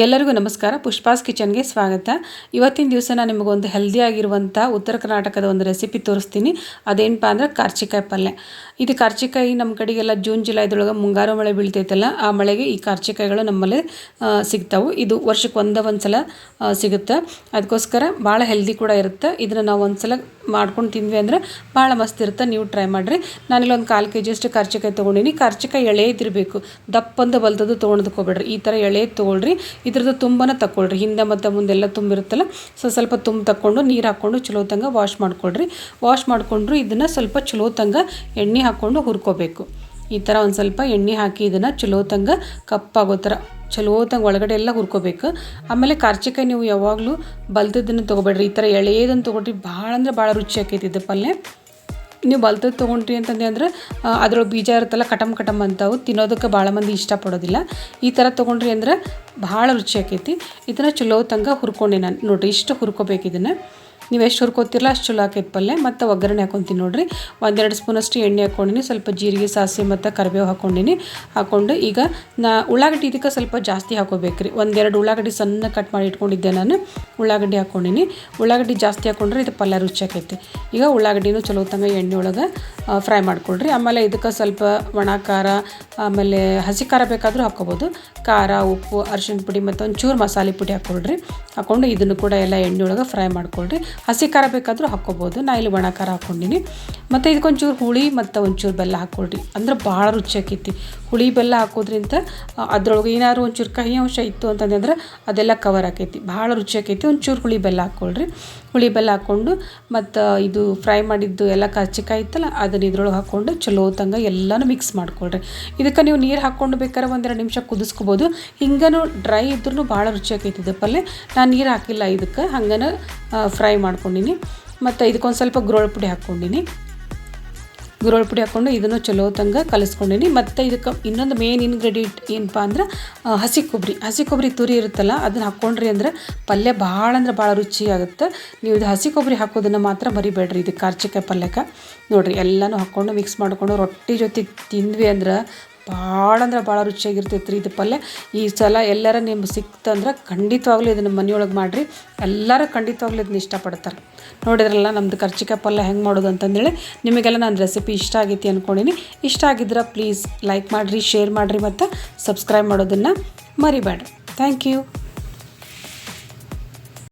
ಎಲ್ಲರಿಗೂ ನಮಸ್ಕಾರ. ಪುಷ್ಪಾಸ್ ಕಿಚನ್ಗೆ ಸ್ವಾಗತ. ಇವತ್ತಿನ ದಿವಸ ನಾನು ನಿಮಗೊಂದು ಹೆಲ್ದಿಯಾಗಿರುವಂಥ ಉತ್ತರ ಕರ್ನಾಟಕದ ಒಂದು ರೆಸಿಪಿ ತೋರಿಸ್ತೀನಿ. ಅದೇನಪ್ಪ ಅಂದ್ರೆ ಕಾರ್ಚಿಕಾಯಿ ಪಲ್ಯ. ಇದು ಕಾರ್ಚಿಕಾಯಿ ನಮ್ಮ ಕಡೆಗೆಲ್ಲ ಜೂನ್, ಜುಲೈದೊಳಗೆ ಮುಂಗಾರು ಮಳೆ ಬೀಳ್ತೈತಲ್ಲ, ಆ ಮಳೆಗೆ ಈ ಕಾರ್ಚಿಕಾಯಿಗಳು ನಮ್ಮಲ್ಲಿ ಸಿಗ್ತಾವೆ. ಇದು ವರ್ಷಕ್ಕೆ ಒಂದೇ ಒಂದು ಸಲ ಸಿಗುತ್ತೆ. ಅದಕ್ಕೋಸ್ಕರ ಭಾಳ ಹೆಲ್ದಿ ಕೂಡ ಇರುತ್ತೆ. ಇದನ್ನು ನಾವು ಒಂದು ಸಲ ಮಾಡ್ಕೊಂಡು ತಿಂದ್ವಿ ಅಂದರೆ ಭಾಳ ಮಸ್ತ್ ಇರುತ್ತೆ. ನೀವು ಟ್ರೈ ಮಾಡಿರಿ. ನಾನಿಲ್ಲಿ ಒಂದು ಕಾಲು ಕೆ ಜಿಯಷ್ಟು ಕರ್ಚಿಕಾಯಿ ತೊಗೊಂಡಿನಿ. ಎಳೆ ಎಳೆದಿರಬೇಕು ದಪ್ಪಂದು ಬಲ್ದದ್ದು ತೊಗೊಂಡ್ಕೋಬೇಡ್ರಿ ಈ ಥರ ಎಳೆ ತೊಗೊಳ್ರಿ. ಇದ್ರದ್ದು ತುಂಬಾ ತಗೊಳ್ರಿ ಹಿಂದೆ ಮತ್ತು ಮುಂದೆಲ್ಲ ತುಂಬಿರುತ್ತಲ್ಲ, ಸೊ ಸ್ವಲ್ಪ ತುಂಬ ತಕ್ಕೊಂಡು ನೀರು ಹಾಕ್ಕೊಂಡು ಚಲೋ ತಂಗ ವಾಶ್ ಮಾಡ್ಕೊಳ್ರಿ. ವಾಶ್ ಮಾಡಿಕೊಂಡ್ರು ಇದನ್ನು ಸ್ವಲ್ಪ ಚಲೋ ತಂಗ ಎಣ್ಣೆ ಹಾಕ್ಕೊಂಡು ಹುರ್ಕೋಬೇಕು. ಈ ಥರ ಒಂದು ಸ್ವಲ್ಪ ಎಣ್ಣೆ ಹಾಕಿ ಇದನ್ನು ಚಲೋ ತಂಗ ಕಪ್ಪಾಗೋ ಥರ ಚಲೋ ತಂಗ ಒಳಗಡೆ ಎಲ್ಲ ಹುರ್ಕೋಬೇಕು. ಆಮೇಲೆ ಕಾರ್ಚಿಕಾಯಿ ನೀವು ಯಾವಾಗಲೂ ಬಲ್ತದ್ದನ್ನು ತೊಗೊಬೇಡ್ರಿ. ಈ ಥರ ಎಳೆಯದನ್ನು ತೊಗೊಂಡ್ರಿ. ಭಾಳ ಅಂದ್ರೆ ಭಾಳ ರುಚಿ ಆಕೈತಿ ಇದು ಪಲ್ಯ. ನೀವು ಬಲ್ತದ್ದು ತೊಗೊಂಡ್ರಿ ಅಂತಂದ್ರೆ ಅಂದ್ರೆ ಅದರೊಳಗೆ ಬೀಜ ಇರುತ್ತಲ್ಲ ಕಟಮ್ ಕಟಮ್ ಅಂತವು. ತಿನ್ನೋದಕ್ಕೆ ಭಾಳ ಮಂದಿ ಇಷ್ಟಪಡೋದಿಲ್ಲ. ಈ ಥರ ತೊಗೊಂಡ್ರಿ ಅಂದ್ರೆ ಭಾಳ ರುಚಿ ಆಕೈತಿ. ಇದನ್ನು ಚಲೋ ತಂಗ ಹುರ್ಕೊಂಡೆ ನಾನು. ನೋಡಿರಿ, ಇಷ್ಟು ಹುರ್ಕೋಬೇಕು ಇದನ್ನು. ನೀವು ಎಷ್ಟು ಹುರ್ಕೋತಿರಲ್ಲ ಅಷ್ಟು ಚಲೋ ಆಕೈತೆ ಪಲ್ಯ. ಮತ್ತು ಒಗ್ಗರಣೆ ಹಾಕೊತೀನಿ ನೋಡಿರಿ. ಒಂದೆರಡು ಸ್ಪೂನಷ್ಟು ಎಣ್ಣೆ ಹಾಕೊಂಡಿನಿ. ಸ್ವಲ್ಪ ಜೀರಿಗೆ, ಸಾಸಿವೆ ಮತ್ತು ಕರಿಬೇವು ಹಾಕ್ಕೊಂಡಿನಿ ಹಾಕ್ಕೊಂಡು ಈಗ ನಾ ಉಳ್ಳಾಗಡ್ಡಿ ಇದಕ್ಕೆ ಸ್ವಲ್ಪ ಜಾಸ್ತಿ ಹಾಕೋಬೇಕ್ರಿ. ಒಂದೆರಡು ಉಳ್ಳಾಗಡ್ಡಿ ಸಣ್ಣ ಕಟ್ ಮಾಡಿ ಇಟ್ಕೊಂಡಿದ್ದೆ ನಾನು. ಉಳ್ಳಾಗಡ್ಡಿ ಹಾಕ್ಕೊಂಡಿನಿ ಉಳ್ಳಾಗಡ್ಡಿ ಜಾಸ್ತಿ ಹಾಕ್ಕೊಂಡ್ರೆ ಇದು ಪಲ್ಯ ರುಚಿ ಆಕೈತಿ. ಈಗ ಉಳ್ಳಾಗಡ್ಡಿನೂ ಚಲೋ ತಂಗ ಎಣ್ಣೆ ಒಳಗೆ ಫ್ರೈ ಮಾಡ್ಕೊಳ್ರಿ. ಆಮೇಲೆ ಇದಕ್ಕೆ ಸ್ವಲ್ಪ ಒಣ ಖಾರ, ಆಮೇಲೆ ಹಸಿ ಖಾರ ಬೇಕಾದರೂ ಹಾಕ್ಕೋಬೋದು. ಖಾರ, ಉಪ್ಪು, ಅರಿಶಿಣ ಪುಡಿ ಮತ್ತು ಒಂಚೂರು ಮಸಾಲೆ ಪುಡಿ ಹಾಕ್ಕೊಳ್ರಿ. ಹಾಕ್ಕೊಂಡು ಇದನ್ನು ಕೂಡ ಎಲ್ಲ ಎಣ್ಣೆ ಒಳಗೆ ಫ್ರೈ ಮಾಡ್ಕೊಳ್ರಿ. ಹಸಿ ಖಾರ ಬೇಕಾದರೂ ಹಾಕ್ಕೋಬೋದು. ನಾ ಇಲ್ಲಿ ಒಣ ಖಾರ ಹಾಕ್ಕೊಂಡಿನಿ. ಮತ್ತು ಇದಕ್ಕೊಂಚೂರು ಹುಳಿ ಮತ್ತು ಒಂಚೂರು ಬೆಲ್ಲ ಹಾಕ್ಕೊಳ್ರಿ. ಅಂದ್ರೆ ಭಾಳ ರುಚಿ ಆಕೈತಿ. ಹುಳಿ ಬೆಲ್ಲ ಹಾಕೋದ್ರಿಂದ ಅದ್ರೊಳಗೆ ಏನಾದ್ರು ಒಂಚೂರು ಕಹಿ ಅಂಶ ಇತ್ತು ಅಂತಂದ್ರೆ ಅದೆಲ್ಲ ಕವರ್ ಆಕೈತಿ. ಭಾಳ ರುಚಿ ಆಕೈತಿ. ಒಂಚೂರು ಹುಳಿ ಬೆಲ್ಲ ಹಾಕ್ಕೊಳ್ರಿ. ಹುಳಿ ಬೆಲ್ಲ ಹಾಕ್ಕೊಂಡು ಮತ್ತು ಇದು ಫ್ರೈ ಮಾಡಿದ್ದು ಎಲ್ಲ ಕರ್ಚಿಕಾಯಿ ಇತ್ತಲ್ಲ ಅದನ್ನು ಇದ್ರೊಳಗೆ ಹಾಕ್ಕೊಂಡು ಚಲೋ ತಂಗ ಎಲ್ಲನೂ ಮಿಕ್ಸ್ ಮಾಡ್ಕೊಳ್ರಿ. ಇದಕ್ಕೆ ನೀವು ನೀರು ಹಾಕ್ಕೊಂಡು ಬೇಕಾದ್ರೆ ಒಂದೆರಡು ನಿಮಿಷ ಕುದಿಸ್ಕೋಬೋದು. ಹಿಂಗನೂ ಡ್ರೈ ಇದ್ರೂ ಭಾಳ ರುಚಿ ಆಕೈತಿ ಪಲ್ಯ ನಾನು ನೀರು ಹಾಕಿಲ್ಲ ಇದಕ್ಕೆ, ಹಂಗನ ಫ್ರೈ ಮಾಡ್ಕೊಂಡಿನಿ. ಮತ್ತು ಇದಕ್ಕೊಂದು ಸ್ವಲ್ಪ ಗುರೋಳ್ ಪುಡಿ ಹಾಕ್ಕೊಂಡಿನಿ. ಗುರೋಳ್ ಪುಡಿ ಹಾಕ್ಕೊಂಡು ಇದನ್ನು ಚಲೋ ತಂಗ ಕಲಿಸ್ಕೊಂಡಿನಿ. ಮತ್ತು ಇದಕ್ಕೆ ಇನ್ನೊಂದು ಮೇನ್ ಇನ್ಗ್ರೀಡಿಯೆಂಟ್ ಏನಪ್ಪ ಅಂದ್ರೆ ಹಸಿ ಕೊಬ್ಬರಿ ಹಸಿ ಕೊಬ್ಬರಿ ತುರಿ ಇರುತ್ತಲ್ಲ, ಅದನ್ನು ಹಾಕ್ಕೊಂಡ್ರಿ ಅಂದ್ರೆ ಪಲ್ಯ ಭಾಳ ಅಂದ್ರೆ ಭಾಳ ರುಚಿ ಆಗುತ್ತೆ. ನೀವು ಇದು ಹಸಿ ಕೊಬ್ಬರಿ ಹಾಕೋದನ್ನು ಮಾತ್ರ ಮರಿಬೇಡ್ರಿ, ಇದು ಕಾರ್ಚಿಕಾಯಿ ಪಲ್ಯಕ್ಕೆ. ನೋಡಿರಿ, ಎಲ್ಲನೂ ಹಾಕ್ಕೊಂಡು ಮಿಕ್ಸ್ ಮಾಡಿಕೊಂಡು ರೊಟ್ಟಿ ಜೊತೆ ತಿಂದ್ವಿ ಅಂದ್ರೆ ಭಾಳ ಅಂದ್ರೆ ಭಾಳ ರುಚಿಯಾಗಿರ್ತೈತೆ ರೀ ಇದು ಪಲ್ಯ. ಈ ಸಲ ಎಲ್ಲರ ನಿಮ್ಗೆ ಸಿಕ್ತಂದ್ರೆ ಖಂಡಿತವಾಗ್ಲೂ ಇದನ್ನು ಮನೆಯೊಳಗೆ ಮಾಡಿರಿ. ಎಲ್ಲರೂ ಖಂಡಿತವಾಗ್ಲೂ ಇದನ್ನ ಇಷ್ಟಪಡ್ತಾರೆ. ನೋಡಿದ್ರಲ್ಲ ನಮ್ಮದು ಕರ್ಚಿಕಾಯಿ ಪಲ್ಯ ಹೆಂಗೆ ಮಾಡೋದು ಅಂತಂದೇಳಿ ನಿಮಗೆಲ್ಲ ನನ್ನ ರೆಸಿಪಿ ಇಷ್ಟ ಆಗೈತಿ ಅಂದ್ಕೊಂಡಿನಿ ಇಷ್ಟ ಆಗಿದ್ರೆ ಪ್ಲೀಸ್ ಲೈಕ್ ಮಾಡಿರಿ ಶೇರ್ ಮಾಡಿರಿ ಮತ್ತು ಸಬ್ಸ್ಕ್ರೈಬ್ ಮಾಡೋದನ್ನು ಮರಿಬೇಡ್ರಿ ಥ್ಯಾಂಕ್ ಯು